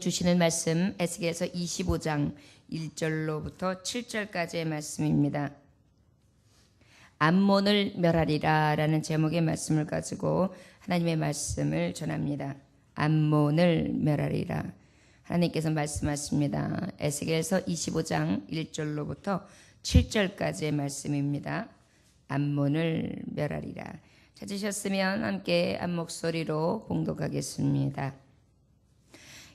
주시는 말씀 에스겔서 25장 1절로부터 7절까지의 말씀입니다. 암몬을 멸하리라라는 제목의 말씀을 가지고 하나님의 말씀을 전합니다. 암몬을 멸하리라. 하나님께서 말씀하십니다. 에스겔서 25장 1절로부터 7절까지의 말씀입니다. 암몬을 멸하리라. 찾으셨으면 함께 한 목소리로 봉독하겠습니다.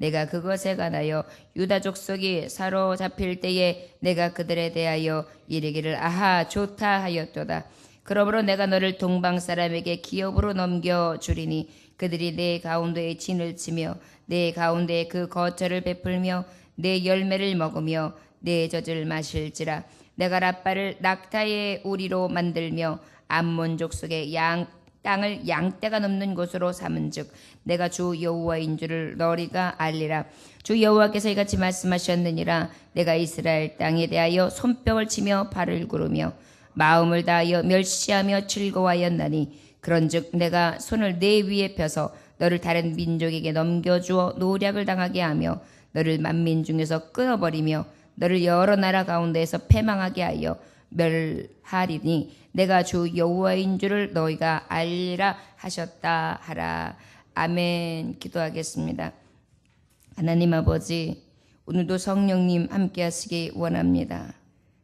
내가 그것에 관하여 유다 족속이 사로잡힐 때에 내가 그들에 대하여 이르기를 아하 좋다 하였도다. 그러므로 내가 너를 동방 사람에게 기업으로 넘겨 주리니 그들이 내 가운데에 진을 치며 내 가운데에 그 거처를 베풀며 내 열매를 먹으며 내 젖을 마실지라 내가 라빠를 낙타의 우리로 만들며 암몬 족 속의 양 땅을 양떼가 넘는 곳으로 삼은즉 내가 주 여호와인 줄을 너리가 알리라. 주 여호와께서 이같이 말씀하셨느니라. 내가 이스라엘 땅에 대하여 손뼉을 치며 발을 구르며 마음을 다하여 멸시하며 즐거워하였나니 그런즉 내가 손을 내 위에 펴서 너를 다른 민족에게 넘겨주어 노략을 당하게 하며 너를 만민 중에서 끊어버리며 너를 여러 나라 가운데에서 패망하게 하여 멸하리니 내가 주 여호와인 줄을 너희가 알리라 하셨다 하라. 아멘. 기도하겠습니다. 하나님 아버지 오늘도 성령님 함께 하시기 원합니다.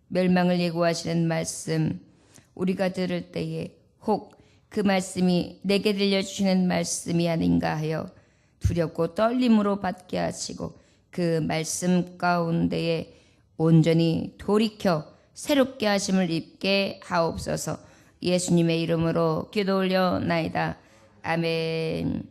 멸망을 예고하시는 말씀 우리가 들을 때에 혹 그 말씀이 내게 들려주시는 말씀이 아닌가 하여 두렵고 떨림으로 받게 하시고 그 말씀 가운데에 온전히 돌이켜 새롭게 하심을 입게 하옵소서 예수님의 이름으로 기도 올려나이다. 아멘.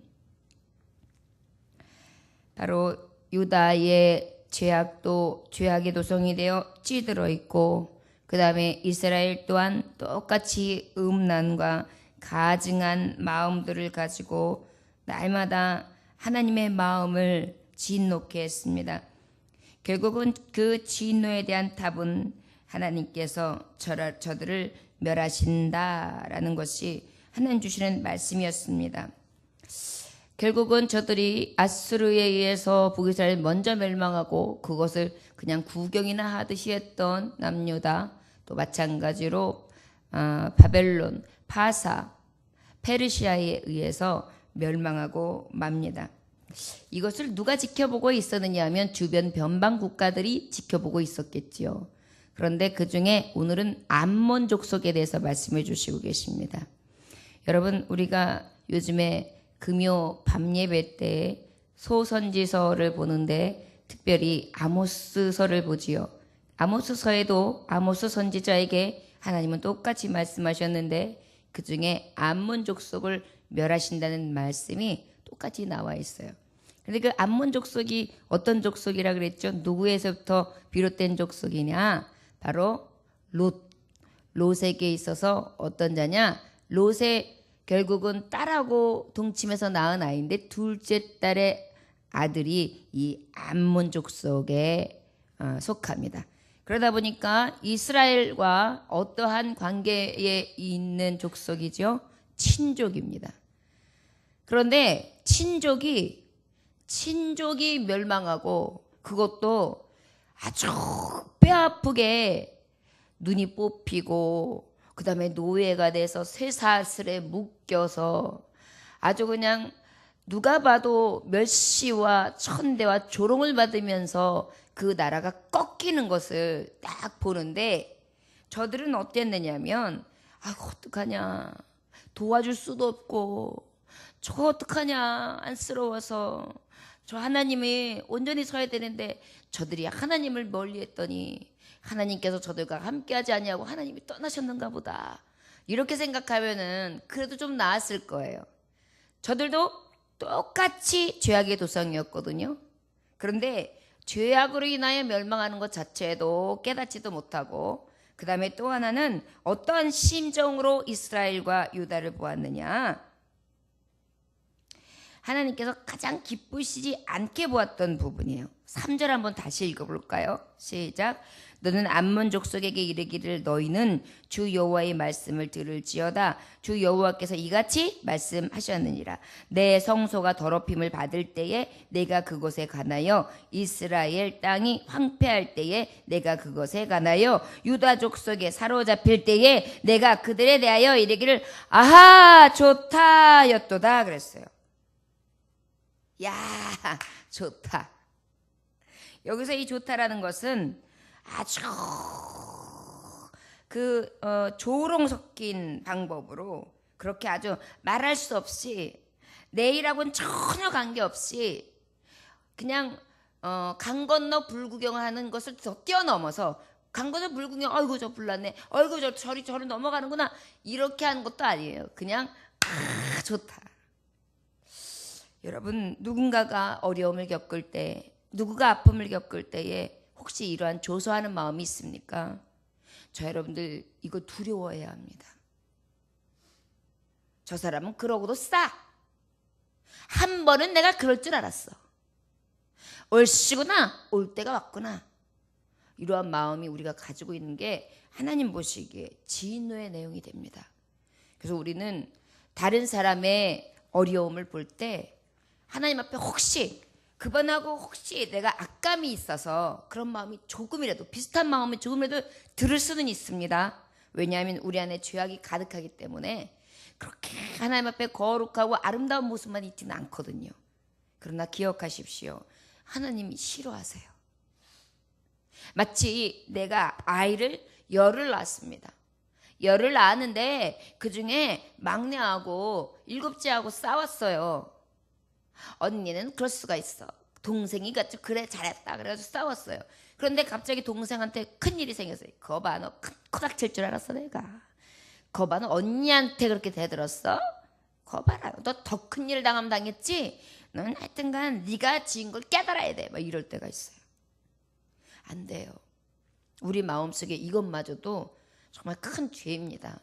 바로 유다의 죄악도 죄악의 도성이 되어 찌들어 있고 그 다음에 이스라엘 또한 똑같이 음란과 가증한 마음들을 가지고 날마다 하나님의 마음을 진노케 했습니다. 결국은 그 진노에 대한 답은 하나님께서 저들을 멸하신다라는 것이 하나님 주시는 말씀이었습니다. 결국은 저들이 아수르에 의해서 북이스라엘 먼저 멸망하고 그것을 그냥 구경이나 하듯이 했던 남유다 또 마찬가지로 어, 바벨론, 파사, 페르시아에 의해서 멸망하고 맙니다. 이것을 누가 지켜보고 있었느냐 하면 주변 변방 국가들이 지켜보고 있었겠지요. 그런데 그 중에 오늘은 암몬 족속에 대해서 말씀해 주시고 계십니다. 여러분, 우리가 요즘에 금요 밤 예배 때 소선지서를 보는데 특별히 아모스서를 보지요. 아모스서에도 아모스 선지자에게 하나님은 똑같이 말씀하셨는데 그 중에 암몬 족속을 멸하신다는 말씀이 똑같이 나와 있어요. 근데 그 암몬 족속이 어떤 족속이라 그랬죠? 누구에서부터 비롯된 족속이냐? 바로 롯. 롯에게 있어서 어떤 자냐? 롯의 결국은 딸하고 동침해서 낳은 아이인데 둘째 딸의 아들이 이 암몬 족 속에 어, 속합니다. 그러다 보니까 이스라엘과 어떠한 관계에 있는 족속이죠? 친족입니다. 그런데 친족이 친족이 멸망하고 그것도 아주 뼈 아프게 눈이 뽑히고 그 다음에 노예가 돼서 쇠사슬에 묶여서 아주 그냥 누가 봐도 멸시와 천대와 조롱을 받으면서 그 나라가 꺾이는 것을 딱 보는데 저들은 어땠느냐면 아 어떡하냐. 도와줄 수도 없고 저 어떡하냐. 안쓰러워서 저 하나님이 온전히 서야 되는데 저들이 하나님을 멀리했더니 하나님께서 저들과 함께하지 아니하고 하나님이 떠나셨는가 보다 이렇게 생각하면은 그래도 좀 나았을 거예요. 저들도 똑같이 죄악의 도성이었거든요. 그런데 죄악으로 인하여 멸망하는 것 자체도 깨닫지도 못하고 그 다음에 또 하나는 어떠한 심정으로 이스라엘과 유다를 보았느냐. 하나님께서 가장 기쁘시지 않게 보았던 부분이에요. 3절 한번 다시 읽어볼까요? 시작. 너는 암몬 족속에게 이르기를 너희는 주 여호와의 말씀을 들을지어다. 주 여호와께서 이같이 말씀하셨느니라. 내 성소가 더럽힘을 받을 때에 내가 그곳에 가나요. 이스라엘 땅이 황폐할 때에 내가 그곳에 가나요. 유다 족속에 사로잡힐 때에 내가 그들에 대하여 이르기를 아하 좋다였도다 그랬어요. 야 좋다. 여기서 이 좋다라는 것은 아주 그 어, 조롱 섞인 방법으로 그렇게 아주 말할 수 없이 내일하고는 전혀 관계없이 그냥 어, 강 건너 불구경하는 것을 더 뛰어넘어서 강 건너 불구경 아이고 저 불났네. 아이고 저 저리 저리 넘어가는구나. 이렇게 하는 것도 아니에요. 그냥 아 좋다 여러분 누군가가 어려움을 겪을 때 누구가 아픔을 겪을 때에 혹시 이러한 조소하는 마음이 있습니까? 저 여러분들 이거 두려워해야 합니다. 저 사람은 그러고도 싸. 한 번은 내가 그럴 줄 알았어. 올시구나. 올 때가 왔구나. 이러한 마음이 우리가 가지고 있는 게 하나님 보시기에 진노의 내용이 됩니다. 그래서 우리는 다른 사람의 어려움을 볼 때 하나님 앞에 혹시 그분하고 혹시 내가 악감이 있어서 그런 마음이 조금이라도 비슷한 마음이 조금이라도 들을 수는 있습니다. 왜냐하면 우리 안에 죄악이 가득하기 때문에 그렇게 하나님 앞에 거룩하고 아름다운 모습만 있지는 않거든요. 그러나 기억하십시오. 하나님이 싫어하세요. 마치 내가 아이를 열을 낳았습니다. 열을 낳았는데 그 중에 막내하고 일곱째하고 싸웠어요. 언니는 그럴 수가 있어. 동생이 같이 그래 잘했다. 그래가지고 싸웠어요. 그런데 갑자기 동생한테 큰 일이 생겼어요. 거봐 너 코닥 칠 줄 알았어 내가. 거봐 너 언니한테 그렇게 대들었어? 거봐라 너 더 큰 일 당하면 당했지. 넌 하여튼간 네가 지은 걸 깨달아야 돼. 막 이럴 때가 있어요. 안 돼요. 우리 마음속에 이것마저도 정말 큰 죄입니다.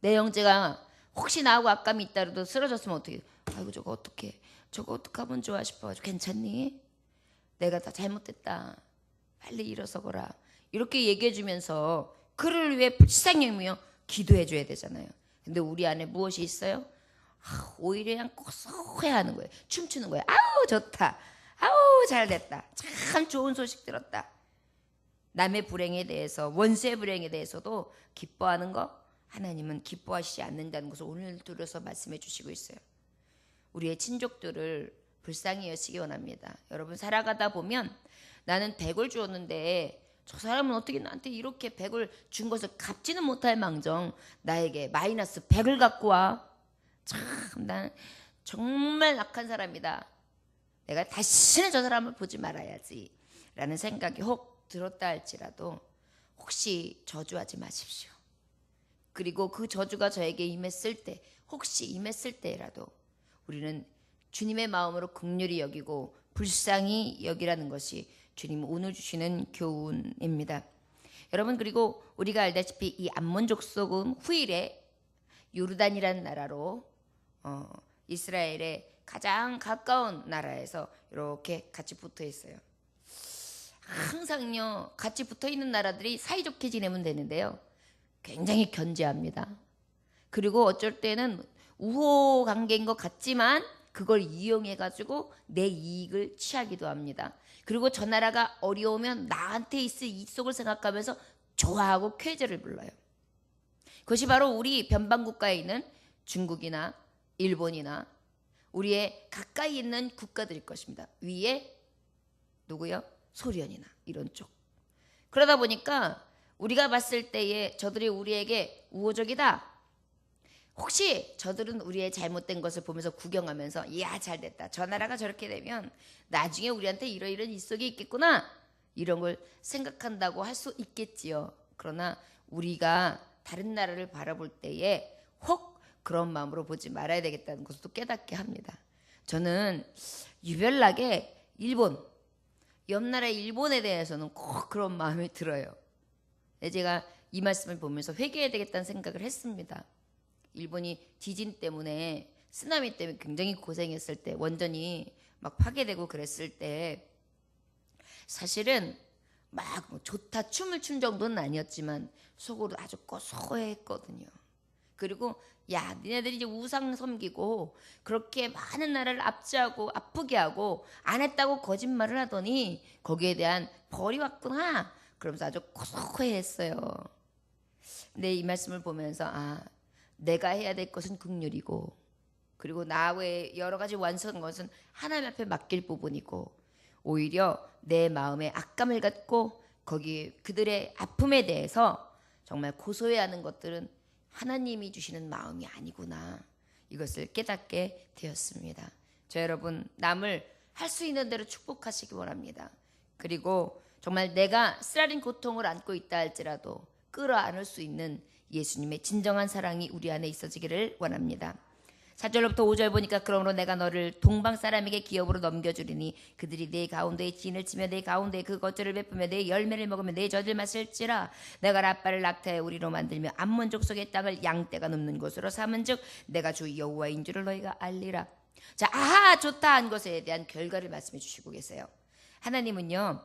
내 형제가 혹시 나하고 악감이 있다라도 쓰러졌으면 어떻게? 아이고 저거 어떻게? 저거 어떡하면 좋아 싶어가지고 괜찮니? 내가 다 잘못됐다. 빨리 일어서거라. 이렇게 얘기해주면서 그를 위해 불쌍히며 기도해줘야 되잖아요. 근데 우리 안에 무엇이 있어요? 아, 오히려 그냥 고소해 하는 거예요. 춤추는 거예요. 아우 좋다. 아우 잘됐다. 참 좋은 소식 들었다. 남의 불행에 대해서 원수의 불행에 대해서도 기뻐하는 거 하나님은 기뻐하시지 않는다는 것을 오늘 들어서 말씀해 주시고 있어요. 우리의 친족들을 불쌍히 여시기 원합니다. 여러분 살아가다 보면 나는 100을 주었는데 저 사람은 어떻게 나한테 이렇게 100을 준 것을 갚지는 못할 망정 나에게 마이너스 100을 갖고 와. 참 난 정말 악한 사람이다. 내가 다시는 저 사람을 보지 말아야지. 라는 생각이 혹 들었다 할지라도 혹시 저주하지 마십시오. 그리고 그 저주가 저에게 임했을 때 혹시 임했을 때라도 우리는 주님의 마음으로 극률이 여기고 불쌍히 여기라는 것이 주님 오늘 주시는 교훈입니다. 여러분 그리고 우리가 알다시피 이 암몬 족속은 후일에 요르단이라는 나라로 어, 이스라엘의 가장 가까운 나라에서 이렇게 같이 붙어 있어요. 항상요 같이 붙어 있는 나라들이 사이좋게 지내면 되는데요. 굉장히 견제합니다. 그리고 어쩔 때는 우호 관계인 것 같지만 그걸 이용해 가지고 내 이익을 취하기도 합니다. 그리고 저 나라가 어려우면 나한테 있을 이속을 생각하면서 좋아하고 쾌재를 불러요. 그것이 바로 우리 변방 국가에 있는 중국이나 일본이나 우리의 가까이 있는 국가들일 것입니다. 위에 누구요? 소련이나 이런 쪽. 그러다 보니까 우리가 봤을 때에 저들이 우리에게 우호적이다. 혹시 저들은 우리의 잘못된 것을 보면서 구경하면서 이야 잘됐다. 저 나라가 저렇게 되면 나중에 우리한테 이러이런 일속이 있겠구나. 이런 걸 생각한다고 할 수 있겠지요. 그러나 우리가 다른 나라를 바라볼 때에 혹 그런 마음으로 보지 말아야 되겠다는 또 깨닫게 합니다. 저는 유별나게 일본, 옆 나라 일본에 대해서는 꼭 그런 마음이 들어요. 제가 이 말씀을 보면서 회개해야 되겠다는 생각을 했습니다. 일본이 지진 때문에 쓰나미 때문에 굉장히 고생했을 때 원전이 막 파괴되고 그랬을 때 사실은 막뭐 좋다 춤을 춘 정도는 아니었지만 속으로 아주 고소했거든요. 그리고 야 니네들이 이제 우상 섬기고 그렇게 많은 나라를 압제하고 아프게 하고 안 했다고 거짓말을 하더니 거기에 대한 벌이 왔구나 그러면서 아주 고소해했어요. 근데 이 말씀을 보면서 아 내가 해야 될 것은 극률이고 그리고 나 외에 여러 가지 완성한 것은 하나님 앞에 맡길 부분이고 오히려 내 마음에 악감을 갖고 거기 그들의 아픔에 대해서 정말 고소해하는 것들은 하나님이 주시는 마음이 아니구나 이것을 깨닫게 되었습니다. 저 여러분 남을 할 수 있는 대로 축복하시기 원합니다. 그리고 정말 내가 쓰라린 고통을 안고 있다 할지라도 끌어안을 수 있는 예수님의 진정한 사랑이 우리 안에 있어지기를 원합니다. 4절로부터 5절 보니까 그러므로 내가 너를 동방 사람에게 기업으로 넘겨주리니 그들이 내 가운데에 진을 치며 내 가운데에 그 것들을 베푸며 내 열매를 먹으며 내 젖을 마실지라. 내가 라빠를 낙타에 우리로 만들며 암몬 족 속의 땅을 양떼가 눕는 곳으로 삼은즉 내가 주 여호와인 줄을 너희가 알리라. 자 아하 좋다 한 것에 대한 결과를 말씀해 주시고 계세요. 하나님은요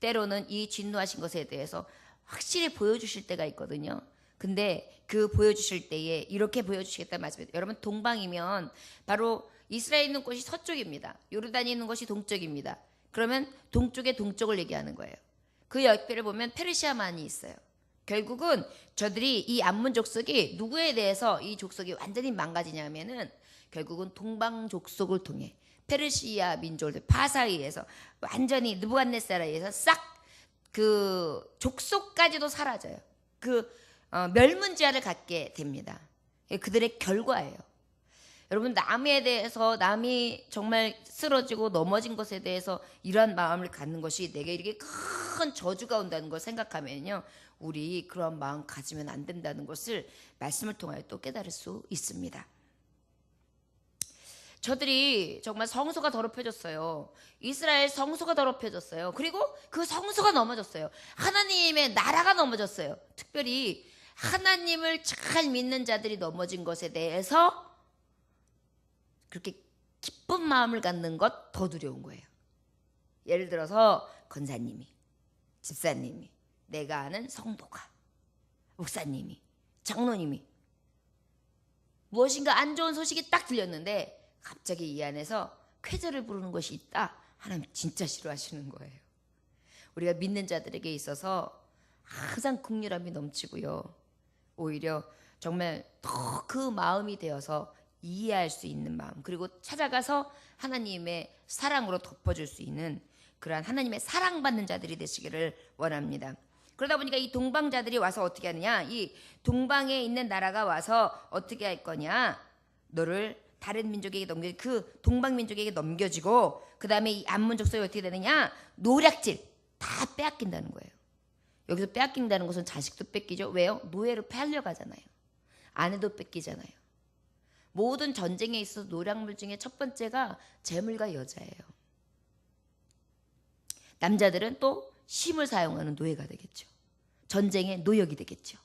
때로는 이 진노하신 것에 대해서 확실히 보여주실 때가 있거든요 근데 그 보여주실 때에 이렇게 보여주시겠다 말씀해요. 여러분 동방이면 바로 이스라엘 있는 곳이 서쪽입니다. 요르단이 있는 곳이 동쪽입니다. 그러면 동쪽의 동쪽을 얘기하는 거예요. 그 옆에를 보면 페르시아만이 있어요. 결국은 저들이 이 암문 족속이 누구에 대해서 이 족속이 완전히 망가지냐면은 결국은 동방 족속을 통해 페르시아 민족들 파사이에서 완전히 느부갓네살에 의해서 싹 그 족속까지도 사라져요. 그 어, 멸문지화를 갖게 됩니다. 그들의 결과예요. 여러분 남에 대해서 남이 정말 쓰러지고 넘어진 것에 대해서 이러한 마음을 갖는 것이 내게 이렇게 큰 저주가 온다는 걸 생각하면요 우리 그런 마음 가지면 안 된다는 것을 말씀을 통하여 또 깨달을 수 있습니다. 저들이 정말 성소가 더럽혀졌어요. 이스라엘 성소가 더럽혀졌어요. 그리고 그 성소가 넘어졌어요. 하나님의 나라가 넘어졌어요. 특별히 하나님을 잘 믿는 자들이 넘어진 것에 대해서 그렇게 기쁜 마음을 갖는 것 더 두려운 거예요. 예를 들어서 권사님이, 집사님이, 내가 아는 성도가, 목사님이, 장로님이 무엇인가 안 좋은 소식이 딱 들렸는데 갑자기 이 안에서 쾌절을 부르는 것이 있다. 하나님 진짜 싫어하시는 거예요. 우리가 믿는 자들에게 있어서 항상 국률함이 넘치고요. 오히려 정말 더 그 마음이 되어서 이해할 수 있는 마음 그리고 찾아가서 하나님의 사랑으로 덮어줄 수 있는 그러한 하나님의 사랑받는 자들이 되시기를 원합니다. 그러다 보니까 이 동방자들이 와서 어떻게 하느냐? 이 동방에 있는 나라가 와서 어떻게 할 거냐? 너를 다른 민족에게 넘겨 그 동방 민족에게 넘겨지고 그 다음에 이 암문 족속이 어떻게 되느냐? 노략질 다 빼앗긴다는 거예요. 여기서 빼앗긴다는 것은 자식도 뺏기죠. 왜요? 노예로 팔려가잖아요. 아내도 뺏기잖아요. 모든 전쟁에 있어서 노략물 중에 첫 번째가 재물과 여자예요. 남자들은 또 힘을 사용하는 노예가 되겠죠. 전쟁의 노역이 되겠죠.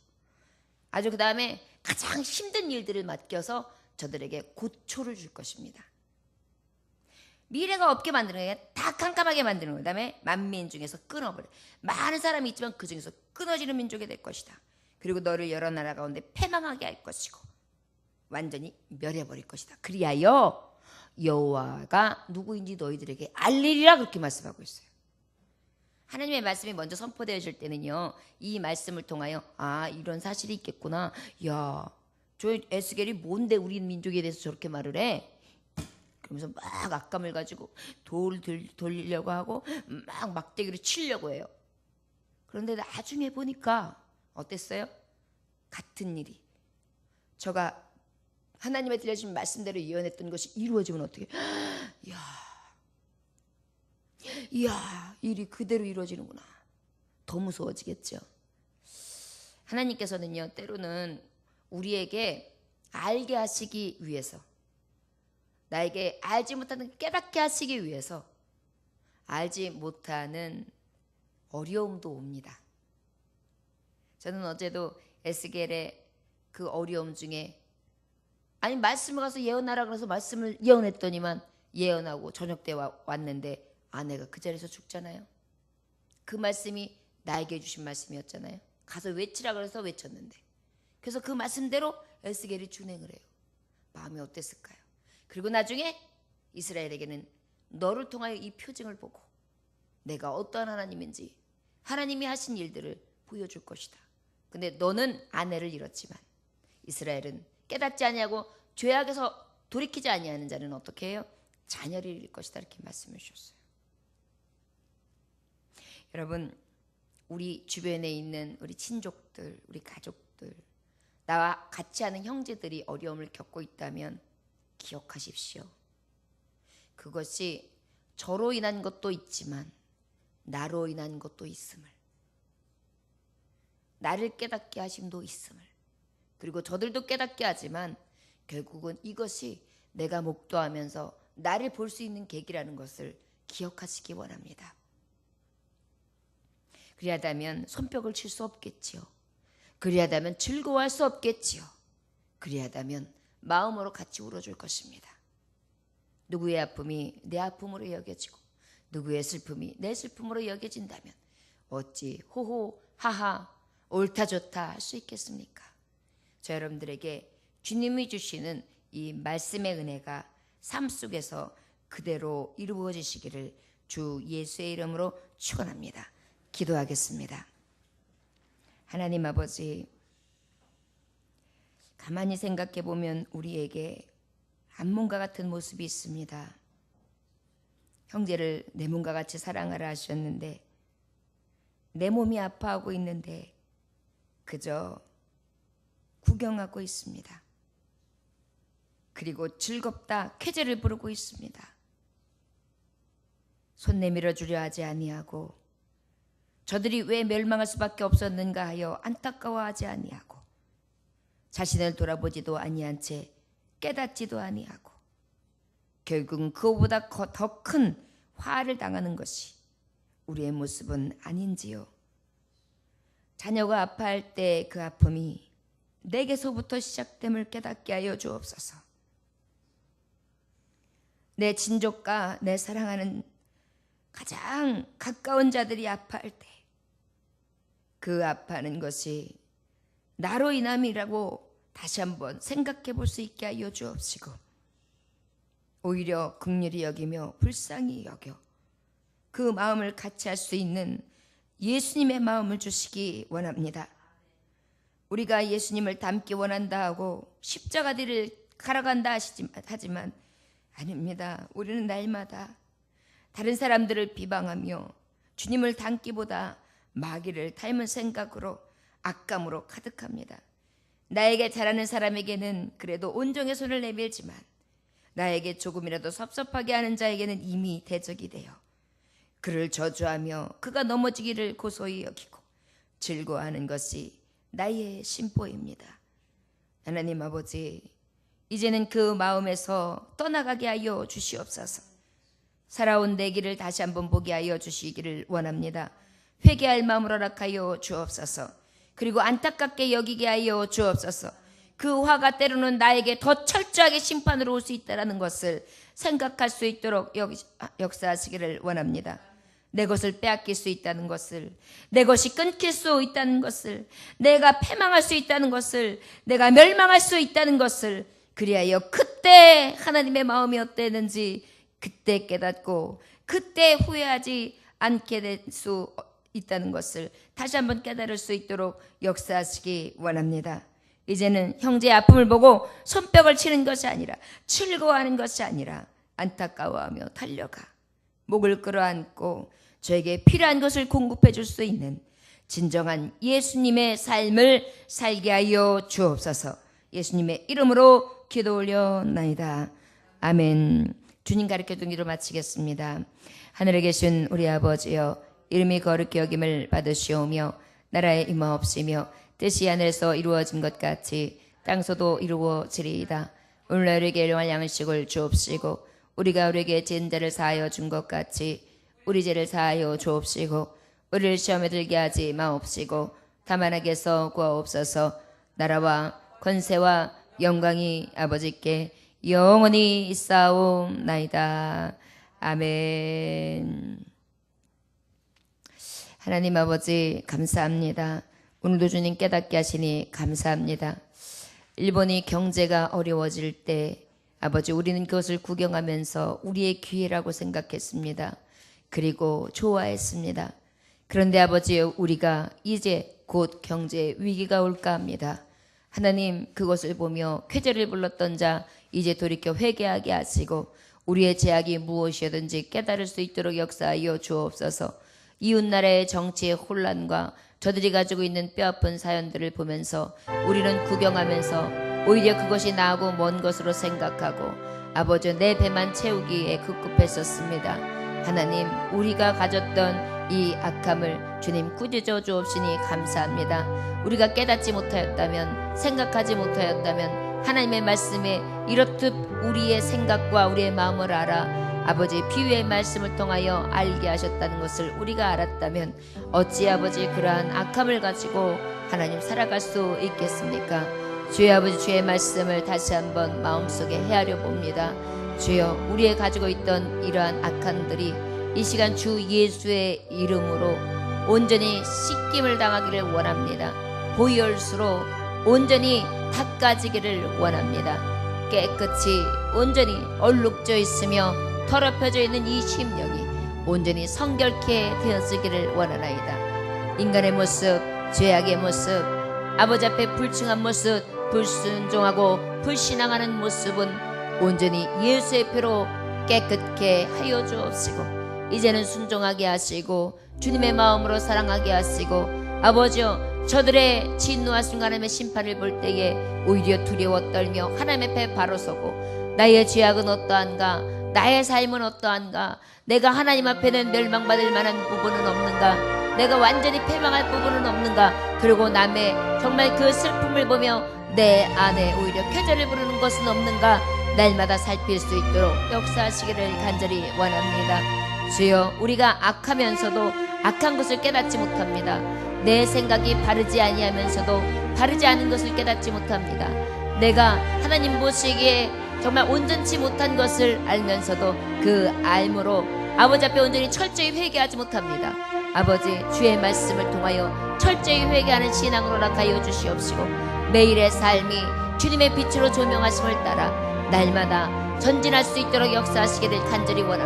아주 그 다음에 가장 힘든 일들을 맡겨서 저들에게 고초를 줄 것입니다. 미래가 없게 만드는 거예요. 다 깜깜하게 만드는 거예요. 그다음에 만민 중에서 끊어버려. 많은 사람이 있지만 그 중에서 끊어지는 민족이 될 것이다. 그리고 너를 여러 나라 가운데 패망하게 할 것이고 완전히 멸해버릴 것이다. 그리하여 여호와가 누구인지 너희들에게 알리리라 그렇게 말씀하고 있어요. 하나님의 말씀이 먼저 선포되어질 때는요, 이 말씀을 통하여 아 이런 사실이 있겠구나. 야, 저 에스겔이 뭔데 우리 민족에 대해서 저렇게 말을 해? 그러면서 막 악감을 가지고 돌을 돌리려고 하고 막 막대기로 치려고 해요. 그런데 나중에 보니까 어땠어요? 같은 일이 저가 하나님의 들려주신 말씀대로 예언했던 것이 이루어지면 어떻게? 이야, 이야, 일이 그대로 이루어지는구나. 더 무서워지겠죠. 하나님께서는요, 때로는 우리에게 알게 하시기 위해서 나에게 알지 못하는 깨닫게 하시기 위해서 알지 못하는 어려움도 옵니다. 저는 어제도 에스겔의 그 어려움 중에 아니 말씀을 가서 예언하라 그래서 말씀을 예언했더니만 예언하고 저녁 때 와- 왔는데 아내가 그 자리에서 죽잖아요. 그 말씀이 나에게 주신 말씀이었잖아요. 가서 외치라 그래서 외쳤는데 그래서 그 말씀대로 에스겔이 준행을 해요. 마음이 어땠을까요? 그리고 나중에 이스라엘에게는 너를 통하여 이 표징을 보고 내가 어떠한 하나님인지 하나님이 하신 일들을 보여줄 것이다. 근데 너는 아내를 잃었지만 이스라엘은 깨닫지 아니하고 죄악에서 돌이키지 아니하는 자는 어떻게 해요? 자녀를 잃을 것이다 이렇게 말씀을 주셨어요. 여러분 우리 주변에 있는 우리 친족들, 우리 가족들, 나와 같이 하는 형제들이 어려움을 겪고 있다면 기억하십시오. 그것이 저로 인한 것도 있지만 나로 인한 것도 있음을 나를 깨닫게 하심도 있음을 그리고 저들도 깨닫게 하지만 결국은 이것이 내가 목도하면서 나를 볼 수 있는 계기라는 것을 기억하시기 원합니다. 그리하다면 손뼉을 칠 수 없겠지요. 그리하다면 즐거워할 수 없겠지요. 그리하다면 마음으로 같이 울어줄 것입니다. 누구의 아픔이 내 아픔으로 여겨지고 누구의 슬픔이 내 슬픔으로 여겨진다면 어찌 호호 하하 옳다 좋다 할 수 있겠습니까? 저 여러분들에게 주님이 주시는 이 말씀의 은혜가 삶 속에서 그대로 이루어지시기를 주 예수의 이름으로 축원합니다. 기도하겠습니다. 하나님 아버지 가만히 생각해 보면 우리에게 안몸과 같은 모습이 있습니다. 형제를 내 몸과 같이 사랑하라 하셨는데 내 몸이 아파하고 있는데 그저 구경하고 있습니다. 그리고 즐겁다 쾌재를 부르고 있습니다. 손 내밀어 주려 하지 아니하고 저들이 왜 멸망할 수밖에 없었는가 하여 안타까워하지 아니하고 자신을 돌아보지도 아니한 채 깨닫지도 아니하고 결국은 그보다 더 큰 화를 당하는 것이 우리의 모습은 아닌지요. 자녀가 아파할 때 그 아픔이 내게서부터 시작됨을 깨닫게 하여 주옵소서. 내 친족과 내 사랑하는 가장 가까운 자들이 아파할 때 그 아파하는 것이 나로 인함이라고 다시 한번 생각해 볼 수 있게 하여 주옵시고 오히려 극률이 여기며 불쌍히 여겨 그 마음을 같이 할 수 있는 예수님의 마음을 주시기 원합니다. 우리가 예수님을 닮기 원한다 하고 십자가 뒤를 갈아간다 하시지, 하지만 아닙니다. 우리는 날마다 다른 사람들을 비방하며 주님을 닮기보다 마귀를 닮은 생각으로 악감으로 가득합니다. 나에게 잘하는 사람에게는 그래도 온종의 손을 내밀지만 나에게 조금이라도 섭섭하게 하는 자에게는 이미 대적이 되어 그를 저주하며 그가 넘어지기를 고소히 여기고 즐거워하는 것이 나의 심보입니다. 하나님 아버지, 이제는 그 마음에서 떠나가게 하여 주시옵소서. 살아온 내 길을 다시 한번 보게 하여 주시기를 원합니다. 회개할 마음으로 허락하여 주옵소서. 그리고 안타깝게 여기게 하여 주옵소서. 그 화가 때로는 나에게 더 철저하게 심판으로 올 수 있다는 것을 생각할 수 있도록 역, 역사하시기를 원합니다. 내 것을 빼앗길 수 있다는 것을, 내 것이 끊길 수 있다는 것을, 내가 패망할 수 있다는 것을, 내가 멸망할 수 있다는 것을, 그리하여 그때 하나님의 마음이 어땠는지 그때 깨닫고 그때 후회하지 않게 될 수 있다는 것을 다시 한번 깨달을 수 있도록 역사하시기 원합니다. 이제는 형제의 아픔을 보고 손뼉을 치는 것이 아니라 즐거워하는 것이 아니라 안타까워하며 달려가 목을 끌어안고 저에게 필요한 것을 공급해 줄 수 있는 진정한 예수님의 삶을 살게 하여 주옵소서. 예수님의 이름으로 기도 올려나이다. 아멘. 주님 가르쳐 준 기로 마치겠습니다. 하늘에 계신 우리 아버지여 이름이 거룩히 여김을 받으시오며 나라의 임하옵시며 뜻이 하늘에서 이루어진 것 같이 땅서도 이루어지리이다. 오늘 우리에게 일용할 양식을 주옵시고 우리가 우리에게 죄를 사하여 준 것 같이 우리 죄를 사하여 주옵시고 우리를 시험에 들게 하지 마옵시고 다만하게서 구하옵소서 나라와 권세와 영광이 아버지께 영원히 있사옵나이다. 아멘. 하나님 아버지 감사합니다. 오늘도 주님 깨닫게 하시니 감사합니다. 일본이 경제가 어려워질 때 아버지 우리는 그것을 구경하면서 우리의 기회라고 생각했습니다. 그리고 좋아했습니다. 그런데 아버지 우리가 이제 곧 경제 위기가 올까 합니다. 하나님 그것을 보며 쾌제를 불렀던 자 이제 돌이켜 회개하게 하시고 우리의 제약이 무엇이든지 깨달을 수 있도록 역사하여 주옵소서. 이웃나라의 정치의 혼란과 저들이 가지고 있는 뼈아픈 사연들을 보면서 우리는 구경하면서 오히려 그것이 나하고 먼 것으로 생각하고 아버지 내 배만 채우기에 급급했었습니다. 하나님 우리가 가졌던 이 악함을 주님 꾸짖어 주옵시니 감사합니다. 우리가 깨닫지 못하였다면 생각하지 못하였다면 하나님의 말씀에 이렇듯 우리의 생각과 우리의 마음을 알아 아버지 비유의 말씀을 통하여 알게 하셨다는 것을 우리가 알았다면 어찌 아버지 그러한 악함을 가지고 하나님 살아갈 수 있겠습니까? 주의 아버지 주의 말씀을 다시 한번 마음속에 헤아려 봅니다. 주여 우리의 가지고 있던 이러한 악함들이 이 시간 주 예수의 이름으로 온전히 씻김을 당하기를 원합니다. 보혈수로 온전히 닦아지기를 원합니다. 깨끗이 온전히 얼룩져 있으며 더럽혀져 있는 이 심령이 온전히 성결케 되었으기를 원하나이다. 인간의 모습, 죄악의 모습, 아버지 앞에 불충한 모습, 불순종하고 불신앙하는 모습은 온전히 예수의 피로 깨끗게 하여 주옵시고 이제는 순종하게 하시고 주님의 마음으로 사랑하게 하시고 아버지여 저들의 진노하신 하나님의 심판을 볼 때에 오히려 두려워 떨며 하나님 앞에 바로 서고 나의 죄악은 어떠한가 나의 삶은 어떠한가? 내가 하나님 앞에는 멸망받을 만한 부분은 없는가? 내가 완전히 패망할 부분은 없는가? 그리고 남의 정말 그 슬픔을 보며 내 안에 오히려 쾌재를 부르는 것은 없는가? 날마다 살필 수 있도록 역사하시기를 간절히 원합니다. 주여 우리가 악하면서도 악한 것을 깨닫지 못합니다. 내 생각이 바르지 아니하면서도 바르지 않은 것을 깨닫지 못합니다. 내가 하나님 보시기에 정말 온전치 못한 것을 알면서도 그 알므로 아버지 앞에 온전히 철저히 회개하지 못합니다. 아버지 주의 말씀을 통하여 철저히 회개하는 신앙으로 낙하여 주시옵시고 매일의 삶이 주님의 빛으로 조명하심을 따라 날마다 전진할 수 있도록 역사하시기를 간절히 원합니다.